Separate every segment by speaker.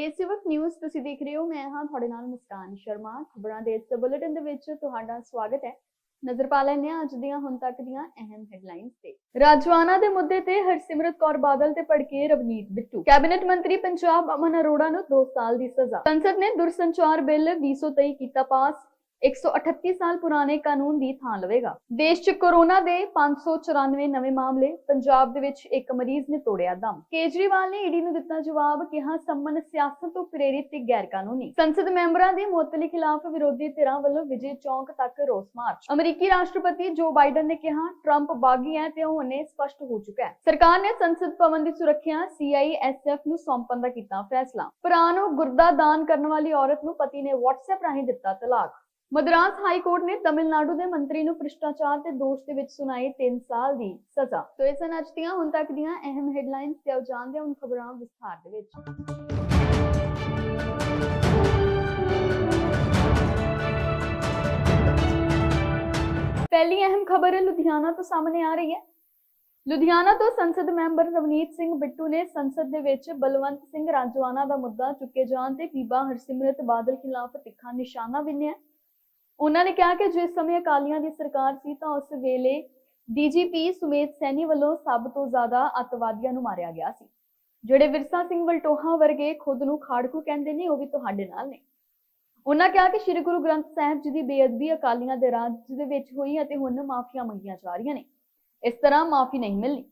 Speaker 1: ਦੇਸੇਵਕ news ਤੁਸੀਂ ਦੇਖ ਰਹੇ ਹੋ, ਮੈਂ ਹਾਂ ਤੁਹਾਡੇ ਨਾਲ ਮੁਸਕਾਨ ਸ਼ਰਮਾ। ਖਬਰਾਂ ਦੇ ਇਸ ਬੁਲੇਟਿਨ ਦੇ ਵਿੱਚ ਤੁਹਾਡਾ ਸਵਾਗਤ ਹੈ। ਨਜ਼ਰ ਪਾ ਲੈਂਦੇ ਹਾਂ ਅੱਜ ਦੀਆਂ, ਹੁਣ ਤੱਕ ਦੀਆਂ ਅਹਿਮ ਹੈਡਲਾਈਨਸ ਤੇ। ਰਾਜਵਾਨਾ ਦੇ ਮੁੱਦੇ ਤੇ ਹਰਸਿਮਰਤ ਕੌਰ ਬਾਦਲ ਤੇ ਭੜਕੇ ਰਵਨੀਤ ਬਿੱਟੂ। ਕੈਬਨਿਟ ਮੰਤਰੀ ਪੰਜਾਬ ਅਮਨ ਅਰੋੜਾ ਨੂੰ 2 ਸਾਲ ਦੀ ਸਜ਼ਾ। ਸੰਸਦ ਨੇ ਦੁਰਸੰਚਾਰ ਬਿੱਲ 2023 ਕੀਤਾ ਪਾਸ। 138 ਸਾਲ ਪੁਰਾਣੇ ਕਾਨੂੰਨ ਦੀ ਥਾਂ ਲਵੇਗਾ। ਦੇਸ਼ 'ਚ ਕੋਰੋਨਾ ਦੇ 594 ਨਵੇਂ ਮਾਮਲੇ, ਪੰਜਾਬ ਦੇ ਵਿੱਚ ਇੱਕ ਮਰੀਜ਼ ਨੇ ਤੋੜਿਆ ਦਮ। ਕੇਜਰੀਵਾਲ ਨੇ ਈਡੀ ਨੂੰ ਦਿੱਤਾ ਜਵਾਬ, ਕਿਹਾ ਸੰਮਨ ਸਿਆਸਤ ਤੋਂ ਪ੍ਰੇਰਿਤ ਤੇ ਗੈਰ ਕਾਨੂੰਨੀ ਸੰਸਦ ਮੈਂਬਰਾਂ ਦੀ ਮੁਅੱਤਲੀ ਖਿਲਾਫ ਵਿਰੋਧੀ ਧਿਰਾਂ ਵੱਲੋਂ ਵਿਜੇ ਚੌਂਕ ਤੱਕ ਰੋਸ ਮਾਰਚ। ਅਮਰੀਕੀ ਰਾਸ਼ਟਰਪਤੀ ਜੋ ਬਾਈਡਨ ਨੇ ਕਿਹਾ, ਟਰੰਪ ਬਾਗੀ ਹੈ ਤੇ ਉਹ ਹੁਣੇ ਸਪਸ਼ਟ ਹੋ ਚੁੱਕਾ ਹੈ। ਸਰਕਾਰ ਨੇ ਸੰਸਦ ਭਵਨ ਦੀ ਸੁਰੱਖਿਆ ਸੀਆਈਐਸਐਫ ਨੂੰ ਸੌਂਪਣ ਦਾ ਕੀਤਾ ਫੈਸਲਾ। ਭਰਾ ਨੂੰ ਗੁਰਦਾ ਦਾਨ ਕਰਨ ਵਾਲੀ ਔਰਤ ਨੂੰ ਪਤੀ ਨੇ WhatsApp ਰਾਹੀਂ ਦਿੱਤਾ ਤਲਾਕ। ਮਦਰਾਸ ਹਾਈ ਕੋਰਟ ਨੇ ਤਮਿਲਨਾਡੂ ਦੇ ਮੰਤਰੀ ਨੂੰ ਭ੍ਰਿਸ਼ਟਾਚਾਰ ਦੇ ਦੋਸ਼ ਦੇ ਵਿੱਚ ਸੁਣਾਈ 3 ਸਾਲ ਦੀ ਸਜ਼ਾ। ਤੋ ਇਸ ਹਨ ਅੱਜ ਦੀਆਂ ਹੁਣ ਤੱਕ ਦੀਆਂ ਅਹਿਮ ਹੈਡਲਾਈਨਸ ਤੇ ਆਓ ਜਾਣਦੇ ਹਾਂ ਹੁਣ ਖਬਰਾਂ ਵਿਸਥਾਰ ਦੇ ਵਿੱਚ। ਪਹਿਲੀ ਅਹਿਮ ਖਬਰ ਲੁਧਿਆਣਾ ਤੋਂ ਸਾਹਮਣੇ ਆ ਰਹੀ ਹੈ। ਲੁਧਿਆਣਾ ਤੋਂ ਸੰਸਦ ਮੈਂਬਰ ਰਵਨੀਤ ਸਿੰਘ ਬਿੱਟੂ ਨੇ ਸੰਸਦ ਦੇ ਵਿੱਚ ਬਲਵੰਤ ਸਿੰਘ ਰਾਜਵਾਨਾ ਦਾ ਮੁੱਦਾ ਚੁੱਕੇ ਜਾਣ ਤੇ ਬੀਬਾ ਹਰਸਿਮਰਤ ਬਾਦਲ ਖਿਲਾਫ ਤਿੱਖਾ ਨਿਸ਼ਾਨਾ ਬਿੰਨਿਆ ਉਹਨਾਂ ਨੇ ਕਿਹਾ ਕਿ ਜਿਸ ਸਮੇਂ ਅਕਾਲੀਆਂ ਦੀ ਸਰਕਾਰ ਸੀ ਤਾਂ ਉਸ ਵੇਲੇ ਡੀਜੀਪੀ ਸੁਮੇਧ ਸੈਣੀ ਵੱਲੋਂ ਸਭ ਤੋਂ ਜ਼ਿਆਦਾ ਅੱਤਵਾਦੀਆਂ ਨੂੰ ਮਾਰਿਆ ਗਿਆ ਸੀ। ਜਿਹੜੇ ਵਿਰਸਾ ਸਿੰਘ ਵਲਟੋਹਾ ਵਰਗੇ ਖੁਦ ਨੂੰ ਖਾੜਕੂ ਕਹਿੰਦੇ ਨੇ, ਉਹ ਵੀ ਤੁਹਾਡੇ ਨਾਲ ਨੇ। ਉਹਨਾਂ ਕਿਹਾ ਕਿ ਸ੍ਰੀ ਗੁਰੂ ਗ੍ਰੰਥ ਸਾਹਿਬ ਜੀ ਦੀ ਬੇਅਦਬੀ ਅਕਾਲੀਆਂ ਦੇ ਰਾਜ ਦੇ ਵਿੱਚ ਹੋਈ ਅਤੇ ਹੁਣ ਮਾਫੀਆਂ ਮੰਗੀਆਂ ਜਾ ਰਹੀਆਂ ਨੇ। ਇਸ ਤਰ੍ਹਾਂ ਮਾਫੀ ਨਹੀਂ ਮਿਲਣੀ।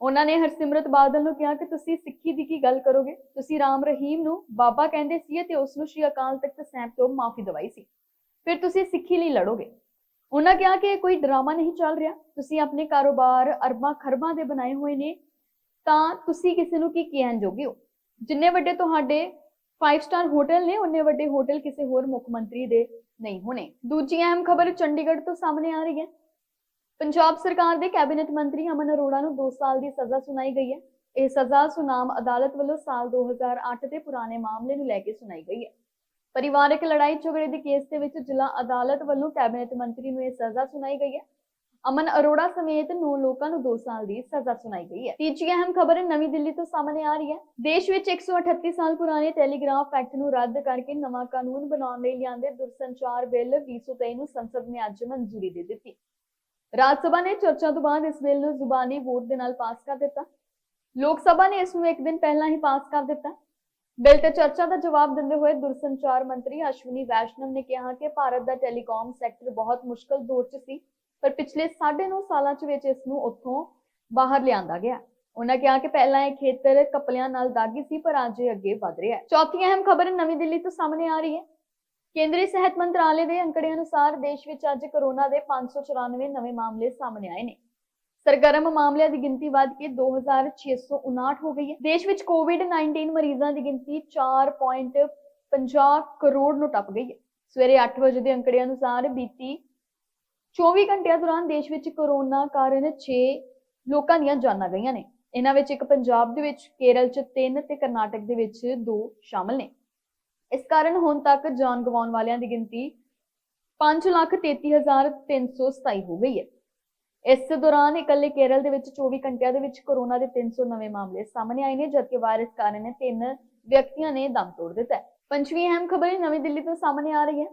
Speaker 1: ਉਹਨਾਂ ਨੇ ਹਰਸਿਮਰਤ ਬਾਦਲ ਨੂੰ ਕਿਹਾ ਕਿ ਤੁਸੀਂ ਸਿੱਖੀ ਦੀ ਕੀ ਗੱਲ ਕਰੋਗੇ? ਤੁਸੀਂ ਰਾਮ ਰਹੀਮ ਨੂੰ ਬਾਬਾ ਕਹਿੰਦੇ ਸੀ ਤੇ ਉਸ ਨੂੰ ਸ਼੍ਰੀ ਅਕਾਲ ਤਖਤ ਸਾਹਿਬ ਤੋਂ ਮਾਫੀ ਦਵਾਈ ਸੀ। ਫਿਰ ਤੁਸੀਂ ਸਿੱਖੀ ਲਈ ਲੜੋਗੇ। ਉਹਨਾਂ ਕਿਹਾ ਕਿ ਕੋਈ ਡਰਾਮਾ ਨਹੀਂ ਚੱਲ ਰਿਹਾ। ਤੁਸੀਂ ਆਪਣੇ ਕਾਰੋਬਾਰ ਅਰਬਾਂ ਖਰਬਾਂ ਦੇ ਬਣਾਏ ਹੋਏ ਨੇ। ਤਾਂ ਤੁਸੀਂ ਕਿਸੇ ਨੂੰ ਕੀ ਕਹਿਣ ਜੋਗੇ ਹੋ? ਜਿੰਨੇ ਵੱਡੇ ਤੁਹਾਡੇ 5 ਸਟਾਰ ਹੋਟਲ ਨੇ ਉਨੇ ਵੱਡੇ ਹੋਟਲ ਕਿਸੇ ਹੋਰ ਮੁੱਖ ਮੰਤਰੀ ਦੇ ਨਹੀਂ ਹੋਣੇ। ਦੂਜੀ ਅਹਿਮ ਖਬਰ ਚੰਡੀਗੜ੍ਹ ਤੋਂ ਸਾਹਮਣੇ ਆ ਰਹੀ ਹੈ। ਪੰਜਾਬ ਸਰਕਾਰ ਦੇ ਕੈਬਨਿਟ ਮੰਤਰੀ ਅਮਨ ਅਰੋੜਾ ਨੂੰ 2 ਸਾਲ ਦੀ ਸਜ਼ਾ ਸੁਣਾਈ ਗਈ ਹੈ। ਇਹ ਸਜ਼ਾ ਸੁਨਾਮ ਅਦਾਲਤ ਵੱਲੋਂ ਸਾਲ 2008 ਦੇ ਪੁਰਾਣੇ ਮਾਮਲੇ ਨੂੰ ਲੈ ਕੇ ਸੁਣਾਈ ਗਈ ਹੈ। ਪਰਿਵਾਰਕ ਲੜਾਈ ਝਗੜੇ ਦੇ ਕੇਸ ਦੇ ਵਿੱਚ ਜ਼ਿਲ੍ਹਾ ਅਦਾਲਤ ਵੱਲੋਂ ਕੈਬਨਿਟ ਮੰਤਰੀ ਨੂੰ ਇਹ ਸਜ਼ਾ ਸੁਣਾਈ ਗਈ ਹੈ। ਅਮਨ ਅਰੋੜਾ ਸਮੇਤ 9 ਲੋਕਾਂ ਨੂੰ 2 ਸਾਲ ਦੀ ਸਜ਼ਾ ਸੁਣਾਈ ਗਈ ਹੈ। ਤੀਜੀ ਅਹਿਮ ਖਬਰ ਨਵੀਂ ਦਿੱਲੀ ਤੋਂ ਸਾਹਮਣੇ ਆ ਰਹੀ ਹੈ। ਦੇਸ਼ ਵਿੱਚ 138 ਸਾਲ ਪੁਰਾਣੇ ਟੈਲੀਗ੍ਰਾਫ ਐਕਟ ਨੂੰ ਰੱਦ ਕਰਕੇ ਨਵਾਂ ਕਾਨੂੰਨ ਬਣਾਉਣ ਲਈ ਲਿਆਂਦੇ ਦੁਰਸੰਚਾਰ ਬਿੱਲ 2023 ਨੂੰ ਸੰਸਦ ਨੇ ਅੱਜ ਮਨਜ਼ੂਰੀ ਦੇ ਦਿੱਤੀ। ਰਾਜ ਸਭਾ ਨੇ ਚਰਚਾ ਤੋਂ ਬਾਅਦ ਇਸ ਬਿੱਲ ਨੂੰ ਜ਼ੁਬਾਨੀ ਵੋਟ ਦੇ ਨਾਲ ਪਾਸ ਕਰ ਦਿੱਤਾ। ਲੋਕ ਸਭਾ ਨੇ ਇਸ ਨੂੰ ਇੱਕ ਦਿਨ ਪਹਿਲਾਂ ਹੀ ਪਾਸ ਕਰ ਦਿੱਤਾ। ਬਿੱਲ ਤੇ ਚਰਚਾ ਦਾ ਜਵਾਬ ਦਿੰਦੇ ਹੋਏ ਦੂਰਸੰਚਾਰ ਮੰਤਰੀ ਅਸ਼ਵਨੀ ਵੈਸ਼ਨਵ ਨੇ ਕਿਹਾ ਕਿ ਭਾਰਤ ਦਾ ਟੈਲੀਕਾਮ ਸੈਕਟਰ ਬਹੁਤ ਮੁਸ਼ਕਲ ਦੌਰ 'ਚ ਸੀ, ਪਰ ਪਿਛਲੇ 9.5 ਸਾਲਾਂ 'ਚ ਵਿੱਚ ਇਸ ਨੂੰ ਉੱਥੋਂ ਬਾਹਰ ਲਿਆਂਦਾ ਗਿਆ। ਉਹਨਾਂ ਕਿਹਾ ਕਿ ਪਹਿਲਾਂ ਇਹ ਖੇਤਰ ਕਪਲਿਆਂ ਨਾਲ ਦਾਗੀ ਸੀ, ਪਰ ਅੱਜ ਇਹ ਅੱਗੇ ਵਧ ਰਿਹਾ ਹੈ। ਚੌਥੀ ਅਹਿਮ ਖਬਰ ਨਵੀਂ ਦਿੱਲੀ ਤੋਂ ਸਾਹਮਣੇ ਆ ਰਹੀ ਹੈ। ਕੇਂਦਰੀ ਸਿਹਤ ਮੰਤਰਾਲੇ ਦੇ ਅੰਕੜੇ ਅਨੁਸਾਰ ਦੇਸ਼ ਵਿੱਚ ਅੱਜ ਕੋਰੋਨਾ ਦੇ 594 ਨਵੇਂ ਮਾਮਲੇ ਸਾਹਮਣੇ ਆਏ ਨੇ। ਸਰਗਰਮ ਮਾਮਲਿਆਂ ਦੀ ਗਿਣਤੀ ਵੱਧ ਕੇ 2659 ਹੋ ਗਈ ਹੈ। ਦੇਸ਼ ਵਿੱਚ ਕੋਵਿਡ-19 ਮਰੀਜ਼ਾਂ ਦੀ ਗਿਣਤੀ 4.50 ਕਰੋੜ ਨੂੰ ਟੱਪ ਗਈ ਹੈ। ਸਵੇਰੇ 8 ਵਜੇ ਦੇ ਅੰਕੜੇ ਅਨੁਸਾਰ ਬੀਤੀ 24 ਘੰਟਿਆਂ ਦੌਰਾਨ ਦੇਸ਼ ਵਿੱਚ ਕੋਰੋਨਾ ਕਾਰਨ 6 ਲੋਕਾਂ ਦੀਆਂ ਜਾਨਾਂ ਗਈਆਂ ਨੇ। ਇਹਨਾਂ ਵਿੱਚ ਇੱਕ ਪੰਜਾਬ ਦੇ ਵਿੱਚ, ਕੇਰਲ 'ਚ 3 ਤੇ ਕਰਨਾਟਕ ਦੇ ਵਿੱਚ 2 ਸ਼ਾਮਲ ਨੇ। ਇਸ ਕਾਰਨ ਹੁਣ ਤੱਕ ਜਾਨ ਗਵਾਉਣ ਵਾਲਿਆਂ ਦੀ ਗਿਣਤੀ 533327 ਹੋ ਗਈ ਹੈ। ਇਸ ਦੌਰਾਨ ਇਕੱਲੇ ਕੇਰਲ ਦੇ ਵਿੱਚ 24 ਘੰਟਿਆਂ ਦੇ ਵਿੱਚ ਕੋਰੋਨਾ ਦੇ 300 ਨਵੇਂ ਮਾਮਲੇ ਸਾਹਮਣੇ ਆਏ ਨੇ, ਜਦਕਿ ਵਾਇਰਸ ਕਾਰਨ ਤਿੰਨ ਵਿਅਕਤੀਆਂ ਨੇ ਦਮ ਤੋੜ ਦਿੱਤਾ ਹੈ। ਪੰਜਵੀਂ ਅਹਿਮ ਖਬਰ ਨਵੀਂ ਦਿੱਲੀ ਤੋਂ ਸਾਹਮਣੇ ਆ ਰਹੀ ਹੈ।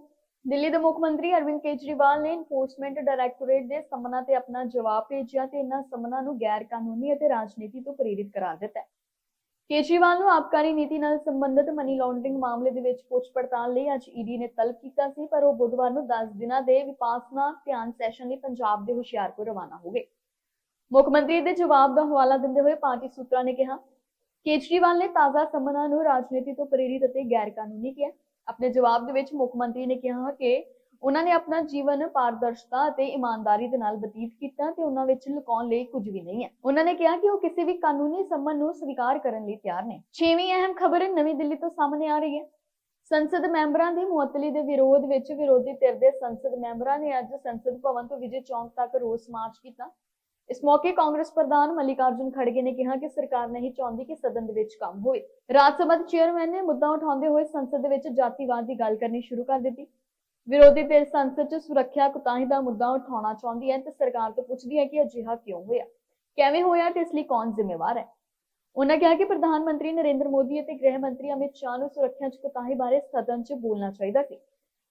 Speaker 1: ਦਿੱਲੀ ਦੇ ਮੁੱਖ ਮੰਤਰੀ ਅਰਵਿੰਦ ਕੇਜਰੀਵਾਲ ਨੇ ਇਨਫੋਰਸਮੈਂਟ ਡਾਇਰੈਕਟੋਰੇਟ ਦੇ ਸੰਮਨਾਂ ਤੇ ਆਪਣਾ ਜਵਾਬ ਭੇਜਿਆ ਤੇ ਇਹਨਾਂ ਸੰਮਨਾਂ ਨੂੰ ਗੈਰ ਕਾਨੂੰਨੀ ਅਤੇ ਰਾਜਨੀਤੀ ਤੋਂ ਪ੍ਰੇਰਿਤ ਕਰਾਰ ਦਿੱਤਾ ਹੈ। ਕੇਜਰੀਵਾਲ ਨੂੰ ਆਬਕਾਰੀ ਨੀਤੀ ਨਾਲ ਸੰਬੰਧਿਤ ਮਨੀ ਲਾਂਡਰਿੰਗ ਮਾਮਲੇ ਦੇ ਵਿੱਚ ਪੁੱਛ ਪੜਤਾਲ ਲਈ ਅੱਜ ਈਡੀ ਨੇ ਤਲਬ ਕੀਤਾ ਸੀ, ਪਰ ਉਹ ਬੁੱਧਵਾਰ ਨੂੰ 10 ਦਿਨਾਂ ਦੇ ਵਿਪਾਸਨਾ ਧਿਆਨ ਸੈਸ਼ਨ ਲਈ ਪੰਜਾਬ ਦੇ ਹੁਸ਼ਿਆਰਪੁਰ ਰਵਾਨਾ ਹੋ ਗਏ। ਮੁੱਖ ਮੰਤਰੀ ਦੇ ਜਵਾਬ ਦਾ ਹਵਾਲਾ ਦਿੰਦੇ ਹੋਏ ਪਾਰਟੀ ਸੂਤਰਾਂ ਨੇ ਕਿਹਾ, ਕੇਜਰੀਵਾਲ ਨੇ ਤਾਜ਼ਾ ਸੰਮਨਾਂ ਨੂੰ ਰਾਜਨੀਤੀ ਤੋਂ ਪ੍ਰੇਰਿਤ ਅਤੇ ਗੈਰ ਕਾਨੂੰਨੀ ਕਿਹਾ। ਆਪਣੇ ਜਵਾਬ ਦੇ ਵਿੱਚ ਮੁੱਖ ਮੰਤਰੀ ਨੇ ਕਿਹਾ ਕਿ ਉਹਨਾਂ ਨੇ ਆਪਣਾ ਜੀਵਨ ਪਾਰਦਰਸ਼ਤਾ ਅਤੇ ਇਮਾਨਦਾਰੀ ਦੇ ਨਾਲ ਬਤੀਤ ਕੀਤਾ ਤੇ ਉਹਨਾਂ ਵਿੱਚ ਲੁਕਾਉਣ ਲਈ ਕੁਝ ਵੀ ਨਹੀਂ ਹੈ। ਉਹਨਾਂ ਨੇ ਕਿਹਾ ਕਿ ਉਹ ਕਿਸੇ ਵੀ ਕਾਨੂੰਨੀ ਸੰਮਨ ਨੂੰ ਸਵੀਕਾਰ ਕਰਨ ਲਈ ਤਿਆਰ ਨੇ। ਛੇਵੀਂ ਅਹਿਮ ਖਬਰ ਨਵੀਂ ਦਿੱਲੀ ਤੋਂ ਸਾਹਮਣੇ ਆ ਰਹੀ ਹੈ। ਸੰਸਦ ਮੈਂਬਰਾਂ ਦੀ ਮੁਅੱਤਲੀ ਦੇ ਵਿਰੋਧ ਵਿੱਚ ਵਿਰੋਧੀ ਧਿਰ ਦੇ ਸੰਸਦ ਮੈਂਬਰਾਂ ਨੇ ਅੱਜ ਸੰਸਦ ਭਵਨ ਤੋਂ ਵਿਜੇ ਚੌਂਕ ਤੱਕ ਰੋਸ ਮਾਰਚ ਕੀਤਾ। ਇਸ ਮੌਕੇ ਕਾਂਗਰਸ ਪ੍ਰਧਾਨ ਮਲਿਕਾਰਜੁਨ ਖੜਗੇ ਨੇ ਕਿਹਾ ਕਿ ਸਰਕਾਰ ਨਹੀਂ ਚਾਹੁੰਦੀ ਕਿ ਸਦਨ ਦੇ ਵਿੱਚ ਕੰਮ ਹੋਵੇ। ਰਾਜ ਸਭਾ ਦੇ ਚੇਅਰਮੈਨ ਨੇ ਮੁੱਦਾ ਉਠਾਉਂਦੇ ਹੋਏ ਸੰਸਦ ਦੇ ਵਿੱਚ ਜਾਤੀਵਾਦ ਦੀ ਗੱਲ ਕਰਨੀ ਸ਼ੁਰੂ ਕਰ ਦਿੱਤੀ। ਵਿਰੋਧੀ ਧਿਰ ਸੰਸਦ 'ਚ ਸੁਰੱਖਿਆ ਕੁਤਾਹੀ ਦਾ ਮੁੱਦਾ ਉਠਾਉਣਾ ਚਾਹੁੰਦੀ ਹੈ ਤੇ ਸਰਕਾਰ ਤੋਂ ਪੁੱਛਦੀ ਹੈ ਕਿ ਅਜਿਹਾ ਕਿਉਂ ਹੋਇਆ? ਕਿਵੇਂ ਹੋਇਆ ਤੇ ਇਸ ਲਈ ਕੌਣ ਜ਼ਿੰਮੇਵਾਰ ਹੈ? ਉਹਨਾਂ ਕਿਹਾ ਕਿ ਪ੍ਰਧਾਨ ਮੰਤਰੀ ਨਰਿੰਦਰ ਮੋਦੀ ਅਤੇ ਗ੍ਰਹਿ ਮੰਤਰੀ ਅਮਿਤ ਸ਼ਾਹ ਨੂੰ ਸੁਰੱਖਿਆ 'ਚ ਕੋਤਾਹੀ ਬਾਰੇ ਸਦਨ 'ਚ ਬੋਲਣਾ ਚਾਹੀਦਾ ਸੀ।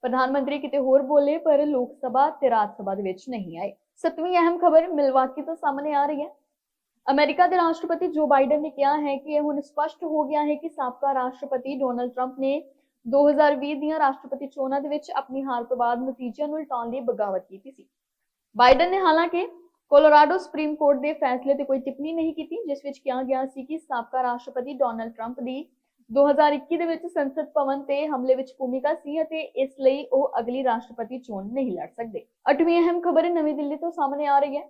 Speaker 1: ਪ੍ਰਧਾਨ ਮੰਤਰੀ ਕਿਤੇ ਹੋਰ ਬੋਲੇ, ਪਰ ਲੋਕ ਸਭਾ ਤੇ ਰਾਜ ਸਭਾ ਦੇ ਵਿੱਚ ਨਹੀਂ ਆਏ। ਸਤਵੀਂ ਅਹਿਮ ਖਬਰ ਮਿਲਵਾਕੀ ਤੋਂ ਸਾਹਮਣੇ ਆ ਰਹੀ ਹੈ। ਅਮਰੀਕਾ ਦੇ ਰਾਸ਼ਟਰਪਤੀ ਜੋ ਬਾਈਡਨ ਨੇ ਕਿਹਾ ਹੈ ਕਿ ਇਹ ਹੁਣ ਸਪਸ਼ਟ ਹੋ ਗਿਆ ਹੈ ਕਿ ਸਾਬਕਾ ਰਾਸ਼ਟਰਪਤੀ ਡੋਨਲਡ ਟਰੰਪ ਨੇ 2020 ਦੀਆਂ ਰਾਸ਼ਟਰਪਤੀ ਚੋਣਾਂ ਦੇ ਵਿੱਚ ਆਪਣੀ ਹਾਰ ਤੋਂ ਬਾਅਦ ਨਤੀਜਿਆਂ ਨੂੰ ਉਲਟਾਉਣ ਲਈ ਬਗਾਵਤ ਕੀਤੀ ਸੀ। ਬਾਈਡਨ ਨੇ ਹਾਲਾਂਕਿ ਕੋਲੋਰਾਡੋ ਸੁਪਰੀਮ ਕੋਰਟ ਦੇ ਫੈਸਲੇ ਤੇ ਕੋਈ ਟਿੱਪਣੀ ਨਹੀਂ ਕੀਤੀ, ਜਿਸ ਵਿੱਚ ਕਿਹਾ ਗਿਆ ਸੀ ਕਿ ਸਾਬਕਾ ਰਾਸ਼ਟਰਪਤੀ ਡੋਨਲਡ ਟਰੰਪ ਦੀ 2021 ਦੇ ਵਿੱਚ ਸੰਸਦ ਭਵਨ ਤੇ ਹਮਲੇ ਵਿੱਚ ਭੂਮਿਕਾ ਸੀ ਅਤੇ ਇਸ ਲਈ ਉਹ ਅਗਲੀ ਰਾਸ਼ਟਰਪਤੀ ਚੋਣ ਨਹੀਂ ਲੜ ਸਕਦੇ। ਅਠਵੀਂ ਅਹਿਮ ਖਬਰ ਨਵੀਂ ਦਿੱਲੀ ਤੋਂ ਸਾਹਮਣੇ ਆ ਰਹੀ ਹੈ।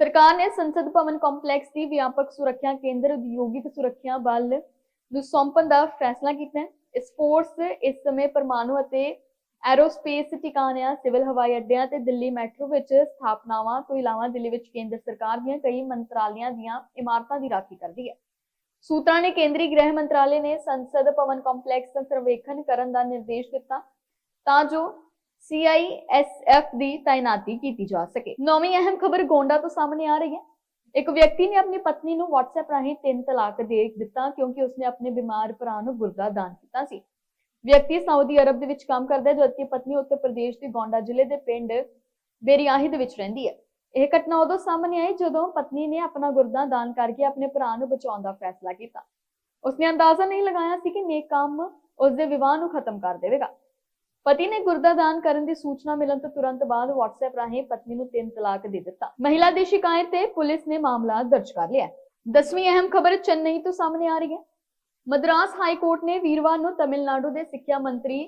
Speaker 1: ਸਰਕਾਰ ਨੇ ਸੰਸਦ ਭਵਨ ਕੰਪਲੈਕਸ ਦੀ ਵਿਆਪਕ ਸੁਰੱਖਿਆ ਕੇਂਦਰ ਉਦਯੋਗਿਕ ਸੁਰੱਖਿਆ ਬਲ ਨੂੰ ਸੌਂਪਣ ਦਾ ਫੈਸਲਾ ਕੀਤਾ ਹੈ। ਇਸ ਇਸ ਸਮੇਂ ਪਰਮਾਣੂ ਅਤੇ ਐਰੋਸਪੇਸ ਟਿਕਾਣਿਆਂ ਸਿਵਲ ਹਵਾਈ ਅੱਡਿਆਂ ਤੇ ਦਿੱਲੀ ਮੈਟਰੋ ਵਿੱਚ ਸਥਾਪਨਾਵਾਂ ਤੋਂ ਇਲਾਵਾ ਦਿੱਲੀ ਵਿੱਚ ਕੇਂਦਰ ਸਰਕਾਰ ਦੀਆਂ ਕਈ ਮੰਤਰਾਲਿਆਂ ਦੀਆਂ ਇਮਾਰਤਾਂ ਦੀ ਰਾਖੀ ਕਰਦੀ ਹੈ। ਸੂਤਰਾਂ ਨੇ ਕੇਂਦਰੀ ਗ੍ਰਹਿ ਮੰਤਰਾਲੇ ਨੇ ਸੰਸਦ ਭਵਨ ਕੰਪਲੈਕਸ ਦਾ ਸਰਵੇਖਣ ਕਰਨ ਦਾ ਨਿਰਦੇਸ਼ ਦਿੱਤਾ ਤਾਂ ਜੋ CISF ਦੀ ਤਾਇਨਾਤੀ ਕੀਤੀ ਜਾ ਸਕੇ। ਨੌਵੀਂ ਅਹਿਮ ਖਬਰ ਗੋਂਡਾ ਤੋਂ ਸਾਹਮਣੇ ਆ ਰਹੀ ਹੈ। ਇੱਕ ਵਿਅਕਤੀ ਨੇ ਆਪਣੀ ਪਤਨੀ ਨੂੰ WhatsApp ਰਾਹੀਂ ਤਿੰਨ ਤਲਾਕ ਦੇ ਦਿੱਤਾ ਕਿਉਂਕਿ ਉਸਨੇ ਆਪਣੇ ਬਿਮਾਰ ਭਰਾ ਨੂੰ ਗੁਰਦਾ ਦਾਨ ਕੀਤਾ ਸੀ। ਵਿਅਕਤੀ ਸਾਊਦੀ ਅਰਬ ਦੇ ਵਿੱਚ ਕੰਮ ਕਰਦਾ ਹੈ, ਜਦਕਿ ਪਤਨੀ ਉੱਤਰ ਪ੍ਰਦੇਸ਼ ਦੇ ਗੋਂਡਾ ਜ਼ਿਲ੍ਹੇ ਦੇ ਪਿੰਡ ਬੇਰੀਆਹੀ ਦੇ ਵਿੱਚ ਰਹਿੰਦੀ ਹੈ। ਇਹ ਘਟਨਾ ਉਦੋਂ ਸਾਹਮਣੇ ਆਈ ਜਦੋਂ ਪਤਨੀ ਨੇ ਆਪਣਾ ਗੁਰਦਾ ਦਾਨ ਕਰਕੇ ਆਪਣੇ ਭਰਾ ਨੂੰ ਬਚਾਉਣ ਦਾ ਫੈਸਲਾ ਕੀਤਾ। ਉਸਨੇ ਅੰਦਾਜ਼ਾ ਨਹੀਂ ਲਗਾਇਆ ਸੀ ਕਿ ਨੇਕ ਕੰਮ ਉਸਦੇ ਵਿਵਾਹ ਨੂੰ ਖਤਮ ਕਰ ਦੇਵੇਗਾ। ਪਤੀ ਨੇ ਗੁਰਦਾ ਦਾਨ ਕਰਨ ਦੀ ਸੂਚਨਾ ਮਿਲਣ ਤੋਂ ਤੁਰੰਤ ਬਾਅਦ WhatsApp ਰਾਹੀਂ ਪਤਨੀ ਨੂੰ ਤਿੰਨ ਤਲਾਕ ਦੇ ਦਿੱਤਾ। ਮਹਿਲਾ ਦੀ ਸ਼ਿਕਾਇਤ ਤੇ ਪੁਲਿਸ ਨੇ ਮਾਮਲਾ ਦਰਜ ਕਰ ਲਿਆ। ਦਸਵੀਂ ਅਹਿਮ ਖਬਰ ਚੇਨਈ ਤੋਂ ਸਾਹਮਣੇ ਆ ਰਹੀ ਹੈ। ਮਦਰਾਸ ਹਾਈ ਕੋਰਟ ਨੇ ਵੀਰਵਾਰ ਨੂੰ ਤਮਿਲਨਾਡੂ ਦੇ ਸਿੱਖਿਆ ਮੰਤਰੀ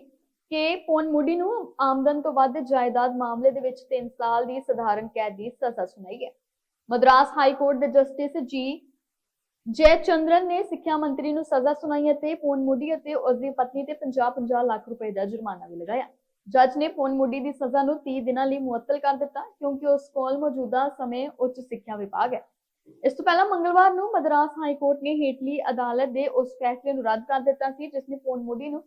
Speaker 1: ਕੇ ਪੋਨਮੁਡੀ ਨੂੰ ਆਮਦਨ ਤੋਂ ਵੱਧ ਜਾਇਦਾਦ ਮਾਮਲੇ ਦੇ ਵਿੱਚ 3 ਸਾਲ ਦੀ ਸਧਾਰਨ ਕੈਦ ਦੀ ਸਜ਼ਾ ਸੁਣਾਈ ਹੈ। ਮਦਰਾਸ ਹਾਈ ਕੋਰਟ ਦੇ ਜਸਟਿਸ ਜੀ ਜੈ ਚੰਦਰਨ ਨੇ ਸਿੱਖਿਆ ਮੰਤਰੀ ਨੂੰ ਸਜ਼ਾ ਸੁਣਾਈ ਅਤੇ ਪੋਨ ਮੁੱਢੀ ਅਤੇ ਉਸ ਦੀ ਪਤਨੀ ਤੇ 50-50 ਲੱਖ ਰੁਪਏ ਦਾ ਜੁਰਮਾਨਾ ਵੀ ਲਗਾਇਆ। ਜੱਜ ਨੇ ਪੋਨ ਮੁੱਢੀ ਦੀ ਸਜ਼ਾ ਨੂੰ 30 ਦਿਨਾਂ ਲਈ ਮੁਅੱਤਲ ਕਰ ਦਿੱਤਾ ਕਿਉਂਕਿ ਉਸ ਕੋਲ ਮੌਜੂਦਾ ਸਮੇਂ ਉੱਚ ਸਿੱਖਿਆ ਵਿਭਾਗ ਹੈ। ਇਸ ਤੋਂ ਪਹਿਲਾਂ ਮੰਗਲਵਾਰ ਨੂੰ ਮਦਰਾਸ ਹਾਈ ਕੋਰਟ ਨੇ ਹੇਠਲੀ ਅਦਾਲਤ ਦੇ ਉਸ ਫੈਸਲੇ ਨੂੰ ਰੱਦ ਕਰ ਦਿੱਤਾ ਸੀ, ਜਿਸ ਨੇ ਪੋਨਮੁਡੀ ਨੂੰ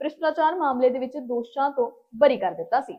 Speaker 1: ਭ੍ਰਿਸ਼ਟਾਚਾਰ ਮਾਮਲੇ ਦੇ ਵਿੱਚ ਦੋਸ਼ਾਂ ਤੋਂ ਬਰੀ ਕਰ ਦਿੱਤਾ ਸੀ।